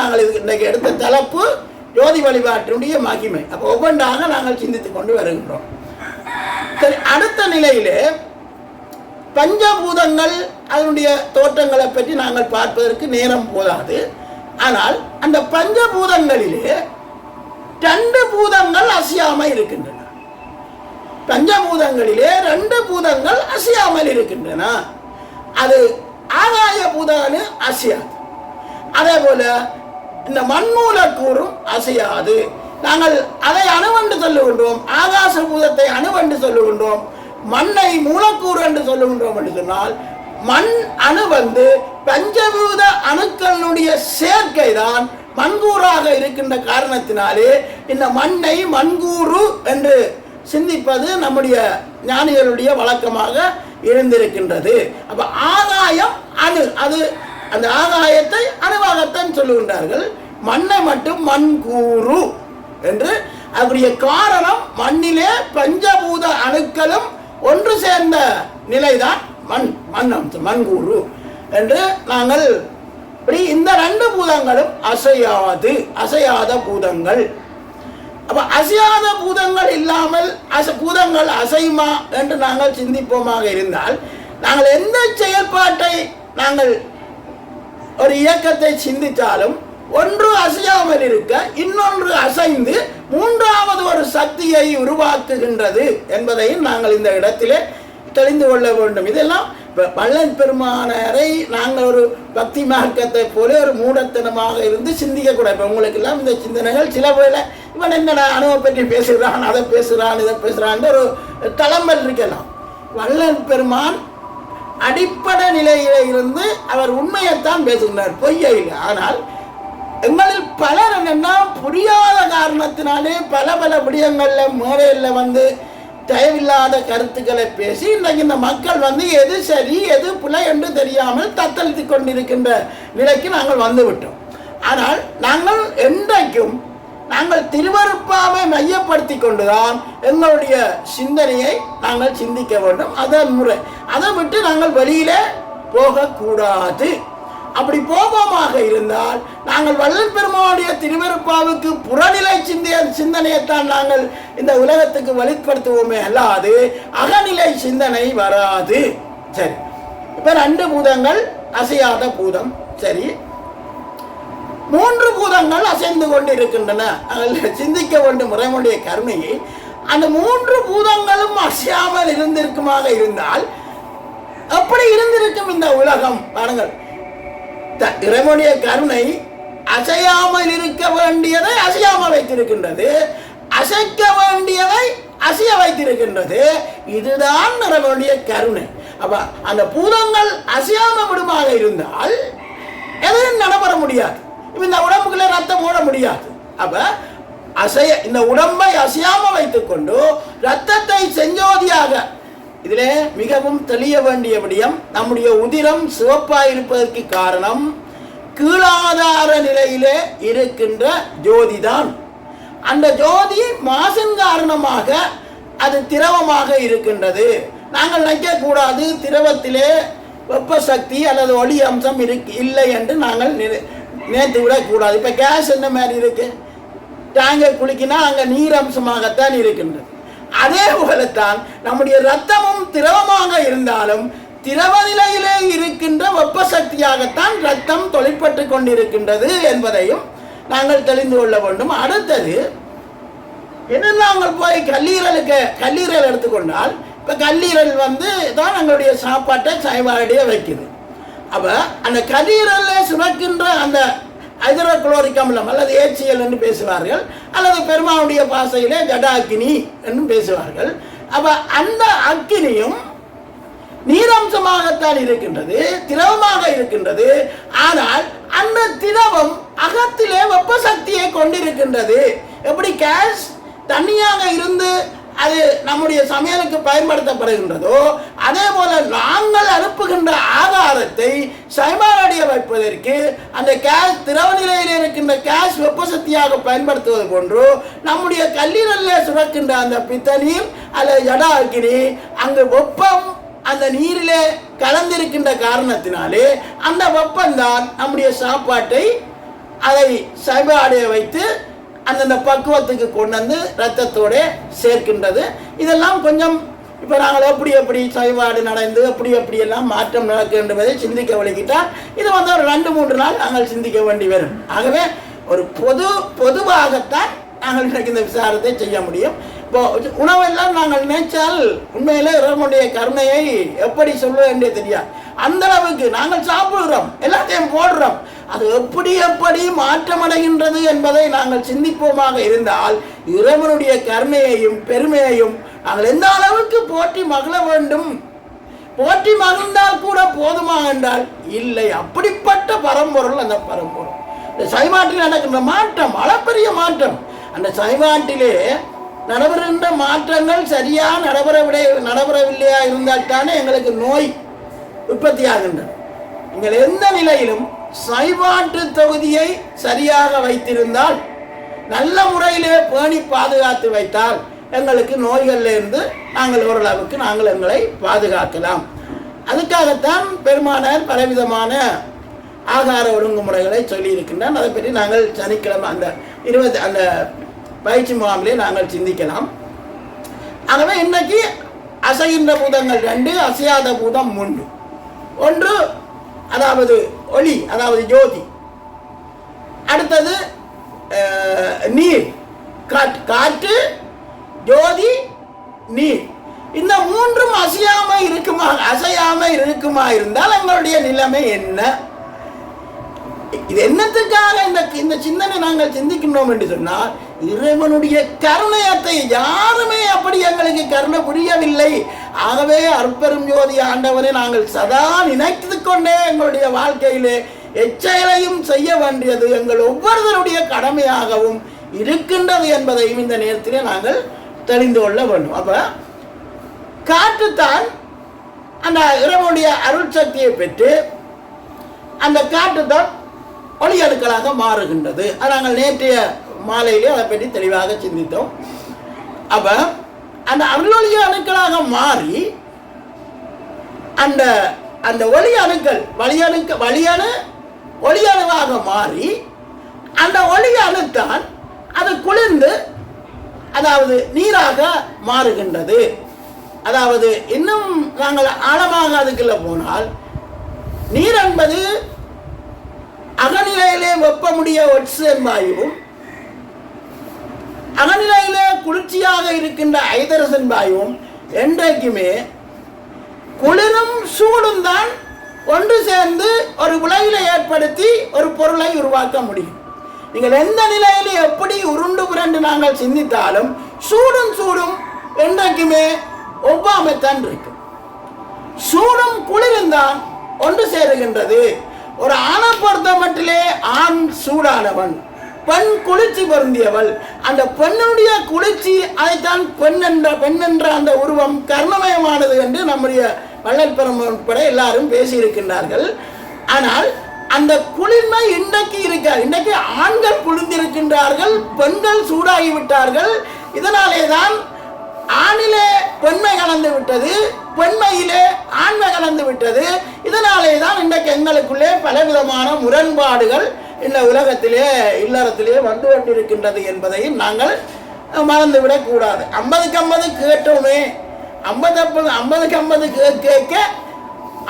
நாங்கள் இதுக்கு இன்றைக்கு எடுத்த தலைப்பு ஜோதி வழிபாட்டினுடைய மகிமை. அப்போ ஒவ்வொன்றாக நாங்கள் சிந்தித்து கொண்டு வருகின்றோம். சரி அடுத்த நிலையிலே பஞ்சபூதங்கள் அதனுடைய தோற்றங்களை பற்றி நாங்கள் பார்ப்பதற்கு நேரம் போதாது. ஆனால் அந்த பஞ்சபூதங்களிலே ரெண்டு பூதங்கள் அசையாமல் இருக்கின்றன. பஞ்சபூதங்களிலே ரெண்டு பூதங்கள் அசையாமல் இருக்கின்றன. அது ஆகாய பூதனு அசையாது. அதே போல இந்த மண்மூலக்கூறும் அசையாது. நாங்கள் அதை அணுவென்று சொல்லுகின்றோம். ஆகாச பூதத்தை அணுவென்று சொல்லுகின்றோம். மண்ணை மூலக்கூறு என்று சொல்லுகின்றோம் என்று சொன்னால் மண் அணு வந்து பஞ்சபூத அணுக்களுடைய சேர்க்கை தான் மண்கூறாக இருக்கின்ற காரணத்தினாலே இந்த மண்ணை மண்கூறு என்று சிந்திப்பது நம்முடைய ஞானிகளுடைய வழக்கமாக இருந்திருக்கின்றது. அப்ப ஆதாயம் அணு. அது அந்த ஆதாயத்தை அணுவாகத்தான் சொல்லுகின்றார்கள். மண்ணை மட்டும் மண்கூறு என்று அதனுடைய காரணம் மண்ணிலே பஞ்சபூத அணுக்களும் ஒன்று சேர்ந்த நிலைதான் மண் மண் அம்சம் மண்கூறு என்று நாங்கள் இப்படி இந்த ரெண்டு பூதங்களும் அசையாது அசையாத பூதங்கள். அப்ப அசையாத பூதங்கள் இல்லாமல் அச பூதங்கள் அசைமா என்று நாங்கள் சிந்திப்போமாக இருந்தால் நாங்கள் எந்த செயல்பாட்டை நாங்கள் ஒரு இயக்கத்தை சிந்தித்தாலும் ஒன்று அசையாமல் இருக்க இன்னொன்று அசைந்து மூன்றாவது ஒரு சக்தியை உருவாக்குகின்றது என்பதையும் நாங்கள் இந்த இடத்திலே தெரிந்து கொள்ள வேண்டும். இதெல்லாம் பள்ளன் பெருமானரை நாங்கள் ஒரு பக்தி மார்க்கத்தை போல ஒரு மூடத்தனமாக இருந்து சிந்திக்கக்கூடாது இப்போ உங்களுக்கு எல்லாம் இந்த சிந்தனைகள் சில வேலை இவன் என்னடா அணுவை பற்றி பேசுகிறான் அதை பேசுகிறான் இதை பேசுகிறான் ஒரு தளம்பல் இருக்கலாம். வள்ளல் பெருமான் அடிப்படை நிலையில இருந்து அவர் உண்மையைத்தான் பேசுகிறார் பொய்யை ஆனால் எங்களில் பலர் என்னென்னா புரியாத காரணத்தினாலே பல பல விடயங்களில் மேடையில் வந்து தேவையில்லாத கருத்துக்களை பேசி இன்றைக்கு இந்த மக்கள் வந்து எது சரி எது பிழை என்று தெரியாமல் தத்தளித்து கொண்டிருக்கின்ற நிலைக்கு நாங்கள் வந்துவிட்டோம் ஆனால் நாங்கள் என்றைக்கும் நாங்கள் திருவருப்பாவை மையப்படுத்தி கொண்டுதான் எங்களுடைய சிந்தனையை நாங்கள் சிந்திக்க வேண்டும். அதன் முறை அதை விட்டு நாங்கள் வெளியிலே போகக்கூடாது. அப்படி போவோமாக இருந்தால் நாங்கள் வள்ளல் பெருமானுடைய திருவருப்பாவுக்கு புறநிலை சிந்தைய சிந்தனையைத்தான் நாங்கள் இந்த உலகத்துக்கு வெளிப்படுத்துவோமே அல்லாது அகநிலை சிந்தனை வராது. சரி. இப்போ ரெண்டு பூதங்கள் அசையாத பூதம். சரி. மூன்று பூதங்கள் அசைந்து கொண்டு இருக்கின்றன அதில் சிந்திக்க வேண்டும் முறைமுடைய கருணையை. அந்த மூன்று பூதங்களும் அசையாமல் இருந்திருக்குமாக இருந்தால் எப்படி இருந்திருக்கும் இந்த உலகம்? பாருங்கள். இறைவனுடைய கருணை அசையாமல் இருக்க வேண்டியதை அசையாமல் வைத்திருக்கின்றது. அசைக்க வேண்டியதை அசைய வைத்திருக்கின்றது. இதுதான் இறைவனுடைய கருணை. அப்ப அந்த பூதங்கள் அசையாம விடுமாக இருந்தால் எதையும் நடைபெற முடியாது. இந்த உடம்புக்குள்ள ரத்தம் ஓட முடியாது. அப்ப அசைய இந்த உடம்பை அசையாம வைத்துக்கொண்டு ரத்தத்தை செஞ்சோதியாக இதிலே மிகவும் தெளிய வேண்டிய விடயம் நம்முடைய உதிரம் சிவப்பாக இருப்பதற்கு காரணம் கீழாதார நிலையிலே இருக்கின்ற ஜோதிதான். அந்த ஜோதி மாசின் காரணமாக அது திரவமாக இருக்கின்றது. நாங்கள் நினைக்கக்கூடாது திரவத்திலே வெப்ப சக்தி அல்லது ஒளி அம்சம் இருக்கு இல்லை என்று நாங்கள் நினைத்து விடக்கூடாது. இப்போ கேஸ் என்ன மாதிரி இருக்கு? டேங்கை குளிக்கினா அங்கே நீர் அம்சமாகத்தான் இருக்கின்றது. அதே போலத்தான் நம்முடைய ரத்தமும் திரவமாக இருந்தாலும் திரவ நிலையிலே இருக்கின்ற வெப்ப சக்தியாகத்தான் ரத்தம் தொழிற்பட்டு கொண்டிருக்கின்றது என்பதையும் நாங்கள் தெரிந்து கொள்ள வேண்டும். அடுத்தது என்ன நாங்கள் போய் கல்லீரலுக்கு கல்லீரல் எடுத்துக்கொண்டால் இப்போ கல்லீரல் வந்து தான் எங்களுடைய சாப்பாட்டை சைவாடியே வைக்குது. அப்போ அந்த கல்லீரலில் சுரக்கின்ற அந்த ஹைட்ரோகுளோரிக் அமிலம் அல்லது ஏச்சிஎல் என்று பேசுவார்கள். அல்லது பெருமாவுடைய பாசையிலே ஜடாக்கினி என்று பேசுவார்கள். அப்போ அந்த அக்கினியும் நீரம்சமாகத்தான் இருக்கின்றது திரவமாக இருக்கின்றது. ஆனால் அந்த திரவம் அகத்திலே வெப்ப சக்தியை கொண்டிருக்கின்றது. எப்படி கேஸ் தண்ணியாக இருந்து அது நம்முடைய சமையலுக்கு பயன்படுத்தப்படுகின்றதோ அதே போல நாங்கள் அனுப்புகின்ற ஆதாரத்தை சைமாரடைய வைப்பதற்கு அந்த கேஸ் திரவ நிலையில் இருக்கின்ற கேஸ் வெப்பசக்தியாக பயன்படுத்துவது போன்று நம்முடைய கல்லீரலில் சுரக்கின்ற அந்த பித்தநீர் அல்லது ஜடா அக்கினி அங்கு வெப்பம் அந்த நீரிலே கலந்திருக்கின்ற காரணத்தினாலே அந்த வெப்பம்தான் நம்முடைய சாப்பாட்டை அதை சைபாடைய வைத்து அந்தந்த பக்குவத்துக்கு கொண்டு வந்து ரத்தத்தோட சேர்க்கின்றது. இதெல்லாம் கொஞ்சம் இப்போ நாங்கள் எப்படி எப்படி செயல்பாடு நடந்து எப்படி எப்படி எல்லாம் மாற்றம் நடக்கும் என்பதை சிந்திக்க வழிகிட்டால் இது வந்து ஒரு ரெண்டு மூன்று நாள் நாங்கள் சிந்திக்க வேண்டி வரும். ஆகவே ஒரு பொது பொதுவாகத்தான் நாங்கள் இன்றைக்கு இந்த விசாரத்தை செய்ய முடியும். இப்போ உணவெல்லாம் நாங்கள் நினைச்சால் உண்மையில் இறைவனுடைய கருணையை எப்படி சொல்ல வேண்டிய தெரியாது. அந்த அளவுக்கு நாங்கள் சாப்பிடுகிறோம் எல்லாத்தையும் போடுறோம். அது எப்படி எப்படி மாற்றமடைகின்றது என்பதை நாங்கள் சிந்திப்போமாக இருந்தால் இறைவனுடைய கருணையையும் பெருமையையும் அதில் எந்த அளவுக்கு போற்றி மகிழ வேண்டும்? போற்றி மகிழ்ந்தால் கூட போதுமா என்றால் இல்லை. அப்படிப்பட்ட பரம்பொருள் அந்த பரம்பொருள். இந்த சைவாட்டில் நடக்கின்ற மாற்றம் அளப்பரிய மாற்றம். அந்த சைவாட்டிலே நடைபெறுகின்ற மாற்றங்கள் சரியாக நடைபெறவிட நடைபெறவில்லையா இருந்தால் தானே எங்களுக்கு நோய் உற்பத்தி ஆகின்றது நீங்கள் எந்த நிலையிலும் சைவாட்டு தொகுதியை சரியாக வைத்திருந்தால் நல்ல முறையிலே பேணி பாதுகாத்து வைத்தால் எங்களுக்கு நோய்களில் இருந்து நாங்கள் ஓரளவுக்கு நாங்கள் எங்களை பாதுகாக்கலாம். அதுக்காகத்தான் பெருமானார் பலவிதமான ஆகார ஒழுங்குமுறைகளை சொல்லியிருக்கின்றான் அதை பற்றி நாங்கள் சனிக்கிழமை அந்த இருபது அந்த பயிற்சி முகாமிலே நாங்கள் சிந்திக்கலாம். ஆகவே இன்னைக்கு அசைகின்ற பூதங்கள் ரெண்டு அசையாத பூதம் மூன்று. ஒன்று அதாவது ஒளி அதாவது ஜோதி. அடுத்தது நீர். காற்று காற்று ஜோதி நீர் இந்த மூன்றும் அசையாம இருக்குமா அசையாம இருக்குமா இருந்தால் எங்களுடைய நிலைமை என்ன? இது என்னத்துக்காக இந்த இந்த சிந்தனை நாங்கள் சிந்திக்கின்றோம் என்று சொன்னால் இறைவனுடைய கருணையத்தை யாருமே அப்படி எங்களுக்கு கருணை புரியவில்லை. ஆகவே அற்பெரும் ஜோதி ஆண்டவரை நாங்கள் சதா நினைத்து கொண்டே எங்களுடைய வாழ்க்கையிலே எச்செயலையும் செய்ய வேண்டியது எங்கள் ஒவ்வொருவருடைய கடமையாகவும் இருக்கின்றது என்பதையும் இந்த நேரத்திலே நாங்கள் தெரிந்து கொள்ள வேண்டும் அப்போ காற்றுத்தான் அந்த இறைவனுடைய அருள் சக்தியை பெற்று அந்த காற்று தான் ஒளி அணுக்களாக மாறுகின்றது. அது நாங்கள் நேற்றைய மாலையிலே அதை பற்றி தெளிவாக சிந்தித்தோம். அப்ப அந்த அருளொளி அணுக்களாக மாறி அந்த அந்த ஒளி அணுக்கள் வழியணுக்க அணுக்க வழி ஒளி அணுவாக மாறி அந்த ஒளி அணுத்தான் அது குளிர்ந்து அதாவது நீராக மாறுகின்றது. அதாவது இன்னும் நாங்கள் ஆழமாக அதுக்குள்ள போனால் நீர் என்பது அகநிலையிலே வெப்பமுடைய ஒட்சன் வாயுவும் அகநிலையிலே குளிர்ச்சியாக இருக்கின்ற ஐதரசன் வாயுவும் என்றைக்குமே குளிரும் சூடும் தான் ஒன்று சேர்ந்து ஒரு விளைவில ஏற்படுத்தி ஒரு பொருளை உருவாக்க முடியும். நீங்கள் எந்த நிலையில எப்படி உருண்டு புரண்டு நாங்கள் சிந்தித்தாலும் சூடும் சூடும் என்றைக்குமே ஒவ்வாமைத்தான் இருக்கும். சூடும் குளிரும் தான் ஒன்று சேருகின்றது. ஒரு ஆணை பொறுத்த மட்டிலே ஆண் சூடானவன் பெண் குளிர்ச்சி பொருந்தியவள். அந்த பெண்ணுடைய குளிர்ச்சி அதைத்தான் பெண் என்ற பெண் என்ற அந்த உருவம் கர்ணமயமானது என்று நம்முடைய வள்ளல் பெரும்பட உட்பட எல்லாரும் பேசியிருக்கின்றார்கள். ஆனால் அந்த குளிர்மை இன்னைக்கு இருக்கா இன்னைக்கு ஆண்கள் குளிர்ந்திருக்கின்றார்கள் பெண்கள் சூடாகி விட்டார்கள் இதனாலே தான் ஆணிலே பெண்மை கலந்து விட்டது பெண்மையிலே ஆண்மை கலந்து விட்டது. இதனாலே தான் இன்றைக்கு எங்களுக்குள்ளே பலவிதமான முரண்பாடுகள் இந்த உலகத்திலே இல்லறத்திலே வந்து கொண்டிருக்கின்றது என்பதையும் நாங்கள் மறந்துவிடக்கூடாது. ஐம்பதுக்கு ஐம்பது கேட்டோமே. ஐம்பது ஐம்பது ஐம்பதுக்கு ஐம்பது கேட்க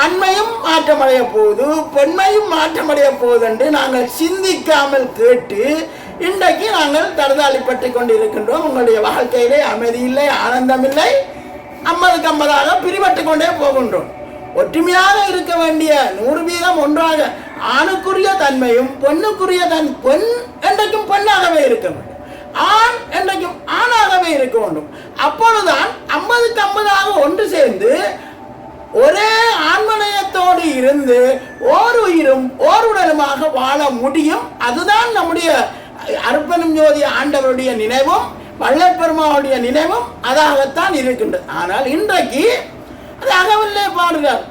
ஆண்மையும் மாற்றமடைய போகுது பெண்மையும் மாற்றமடைய போகுது என்று நாங்கள் சிந்திக்காமல் கேட்டு இன்றைக்கு நாங்கள் தடுதாளிப்பட்டு கொண்டிருக்கின்றோம். உங்களுடைய வாழ்க்கையிலே அமைதி இல்லை ஆனந்தம் இல்லை ஐம்பதுக்கு ஐம்பதாக பிரிபட்டு கொண்டே போகின்றோம். ஒற்றுமையாக இருக்க வேண்டிய நூறு வீதம் ஒன்றாக ஆணுக்குரிய தன்மையும் பெண்ணுக்குரிய தன் பெண் என்றைக்கும் பெண்ணாகவே இருக்க வேண்டும். ஆண் என்றைக்கும் ஆணாகவே இருக்க வேண்டும். அப்பொழுதுதான் ஐம்பதுக்கு ஐம்பதாக ஒன்று சேர்ந்து ஒரே ஆண்மனயத்தோடு இருந்து ஓர் உயிரும் ஓர் உடலுமாக வாழ முடியும். அதுதான் நம்முடைய அர்ப்பணம் ஜோதி ஆண்டவருடைய நினைவும் வல்லப்பெருமாவுடைய நினைவும் அதாகத்தான் இருக்கின்றது. ஆனால் இன்றைக்கு அது அகவில்லை பாடுகிறார்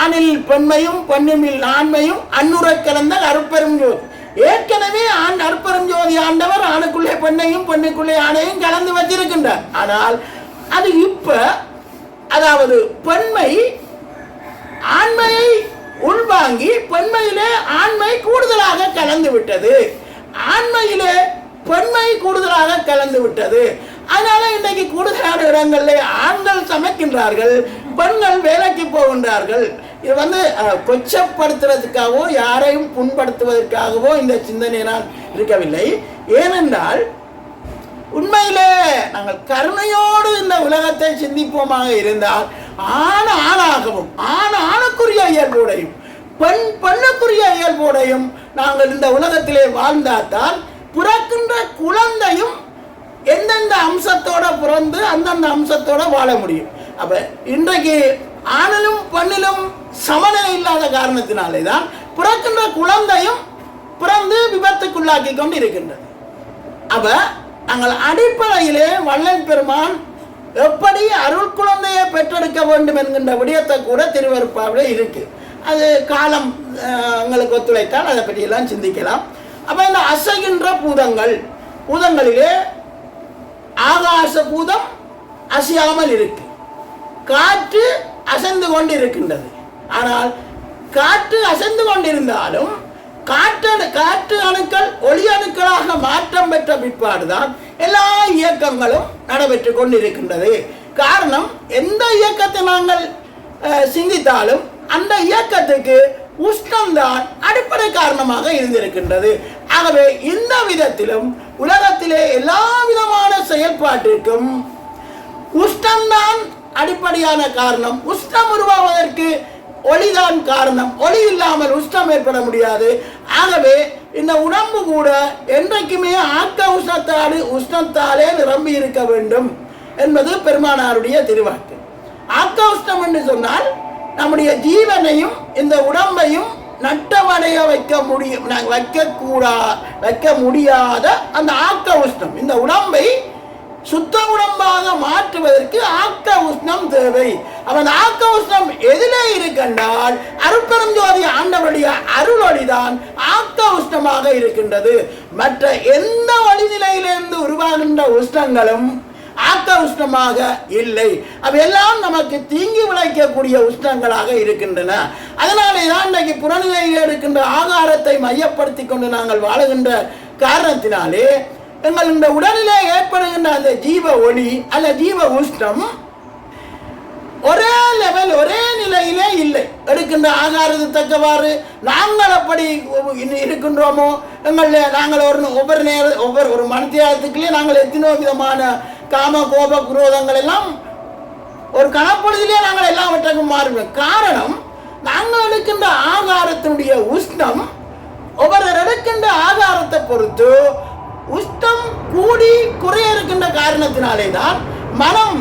ஆணில் பெண்மையும் பெண்ணுமில் ஆண்மையும் அன்னுரை கலந்த அருப்பெரும் ஜோதி. ஏற்கனவே ஆண் அற்பரும் ஜோதி ஆண்டவர் ஆணுக்குள்ளே பெண்ணையும் பெண்ணுக்குள்ளே ஆணையும் கலந்து வச்சிருக்கின்றார். ஆனால் அது இப்போ அதாவது பெண்மை ஆண்மையை உள்வாங்கி பெண்மையிலே ஆண்மை கூடுதலாக கலந்து விட்டது. ஆண்மையிலே பெண்மை கூடுதலாக கலந்து விட்டது. அதனால இன்னைக்கு கூடுதலான இடங்களில் ஆண்கள் சமைக்கின்றார்கள் பெண்கள் வேலைக்கு போகின்றார்கள். இது வந்து கொச்சப்படுத்துறதுக்காகவோ யாரையும் புண்படுத்துவதற்காகவோ இந்த சிந்தனை நான் இருக்கவில்லை. ஏனென்றால் உண்மையிலே நாங்கள் கருணையோடு இந்த உலகத்தை சிந்திப்போமாக இருந்தால் ஆண் ஆணாகவும் ஆண் ஆணுக்குரிய இயல்போடையும் பெண் பெண்ணுக்குரிய இயல்போடையும் நாங்கள் இந்த உலகத்திலே வாழ்ந்தால்தான் பிறக்கின்ற குழந்தையும் எந்தெந்த அம்சத்தோட பிறந்து அந்தந்த அம்சத்தோட வாழ முடியும். அப்ப இன்றைக்கு ஆணிலும் பெண்ணிலும் சமநிலை இல்லாத காரணத்தினாலே தான் பிறக்கின்ற குழந்தையும் பிறந்து விபத்துக்குள்ளாக்கி கொண்டு இருக்கின்றது அப்ப நாங்கள் அடிப்படையிலே வல்லன் பெருமான் எப்படி அருள் குழந்தையை பெற்றெடுக்க வேண்டும் என்கின்ற விடயத்தை கூட திருவருப்பாவில் இருக்கு. அது காலம் அஹ், உங்களுக்கு ஒத்துழைத்தால் அதை பற்றியெல்லாம் சிந்திக்கலாம். அப்போ இந்த அசைகின்ற பூதங்கள் பூதங்களிலே ஆகாச பூதம் அசையாமல் இருக்கு. காற்று அசைந்து கொண்டு இருக்கின்றது ஆனால் காற்று அசைந்து கொண்டிருந்தாலும் காற்றணு காற்று அணுக்கள் ஒளி அணுக்களாக மாற்றம் பெற்ற பிற்பாடுதான் எல்லா இயக்கங்களும் நடைபெற்று கொண்டிருக்கின்றது. காரணம் எந்த இயக்கத்தை நாங்கள் சிந்தித்தாலும் அந்த இயக்கத்துக்கு உஷ்ணம்தான் அடிப்படை காரணமாக இருந்திருக்கின்றது. ஆகவே இந்த விதத்திலும் உலகத்திலே எல்லா விதமான செயல்பாட்டிற்கும் உஷ்ணம்தான் அடிப்படையான காரணம். உஷ்ணம் உருவாவதற்கு ஒளிதான் காரணம். ஒளி இல்லாமல் உஷ்ணம் ஏற்பட முடியாது. ஆகவே இந்த உடம்பு கூட என்றைக்குமே ஆக்க உஷ்ணத்தாடு உஷ்ணத்தாலே நிரம்பி இருக்க வேண்டும் என்பது பெருமானாருடைய திருவாக்கு. ஆக்க உஷ்ணம் என்று சொன்னால் நம்முடைய ஜீவனையும் இந்த உடம்பையும் நட்டமடைய வைக்க முடியும். நாங்கள் வைக்கக்கூடா வைக்க முடியாத அந்த ஆக்க உஷ்ணம். இந்த உடம்பை சுத்த உடம்பாக மாற்றுவதற்கு ஆக்க உஷ்ணம் தேவை. அவன் ஆக்க உஷ்ணம் எதிலே இருக்கின்றால் அருட்பெருஞ்சோதி ஆண்டவருடைய அருளொளிதான் ஆக்க உஷ்ணமாக இருக்கின்றது. மற்ற எந்த வழிநிலையிலிருந்து உருவாகின்ற உஷ்ணங்களும் ஆக்க உஷ்ணமாக இல்லை. அவையெல்லாம் நமக்கு தீங்கி விளைக்கக்கூடிய உஷ்ணங்களாக இருக்கின்றன. அதனாலே தான் இன்றைக்கு புறநிலையில் இருக்கின்ற ஆகாரத்தை மையப்படுத்தி கொண்டு நாங்கள் வாழுகின்ற காரணத்தினாலே எங்கள் இந்த உடலிலே ஏற்படுகின்ற அந்த ஜீவ ஒளி அல்ல ஜீவ உஷ்ணம் ஒரே லெவல் ஒரே நிலையிலே இல்லை. எடுக்கின்ற ஆகாரத்துக்கு தக்கவாறு நாங்கள் அப்படி இருக்கின்றோமோ? எங்கள் நாங்கள் ஒரு ஒவ்வொரு நேர ஒவ்வொரு ஒரு மணித்தியாலத்துக்குள்ளே நாங்கள் எத்தனோ விதமான காம கோப குரோதங்கள் எல்லாம் ஒரு கணப்பொழுதிலே நாங்கள் எல்லாவற்றுக்கும் மாறுவோம் காரணம் நாங்கள் எடுக்கின்ற ஆகாரத்தினுடைய உஷ்ணம் ஒவ்வொரு எடுக்கின்ற ஆகாரத்தை பொறுத்து உஷ்ணம் கூடி குறைய இருக்கின்ற காரணத்தினாலே தான் மனம்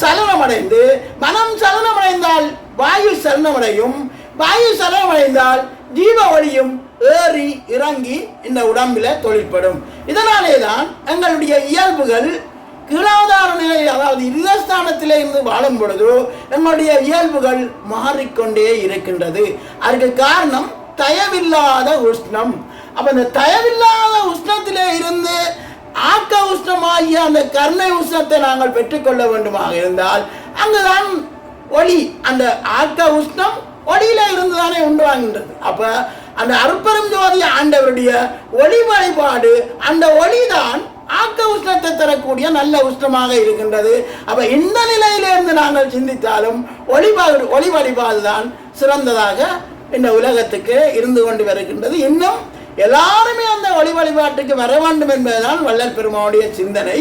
சலனமடைந்து மனம் சலனமடைந்தால் வாயு சலனமடையும் வாயு சலனமடைந்தால் ஜீவ ஒளியும் ஏறி இறங்கி இந்த உடம்பில் தொழிற்படும். இதனாலே தான் எங்களுடைய இயல்புகள் கீழாதார நிலை அதாவது இருதஸ்தானத்திலே இருந்து வாழும் பொழுது நம்முடைய இயல்புகள் மாறிக்கொண்டே இருக்கின்றது. அதுக்கு காரணம் தயவில்லாத உஷ்ணம். அப்ப இந்த தயவில்லாத உஷ்ணத்திலே இருந்து ஆக்க உஷ்ணமாகிய அந்த கருணை உஷ்ணத்தை நாங்கள் பெற்றுக்கொள்ள வேண்டுமாக இருந்தால் அங்குதான் ஒளி அந்த ஆக்க உஷ்ணம் ஒளியில இருந்து தானே உண்டுவாங்கின்றது அப்ப அந்த அற்பரும் ஜோதி ஆண்டவருடைய ஒளி வழிபாடு அந்த ஒளிதான் ஆக்க உஷ்ணத்தை தரக்கூடிய நல்ல உஷ்ணமாக இருக்கின்றது. அப்ப இந்த நிலையிலிருந்து நாங்கள் சிந்தித்தாலும் ஒளிபாடு ஒளி வழிபாடு தான் சிறந்ததாக இந்த உலகத்துக்கு இருந்து கொண்டு வருகின்றது. இன்னும் எல்லாருமே அந்த ஒளி வழிபாட்டுக்கு வர வேண்டும் என்பதுதான் வள்ளல் பெருமானுடைய சிந்தனை.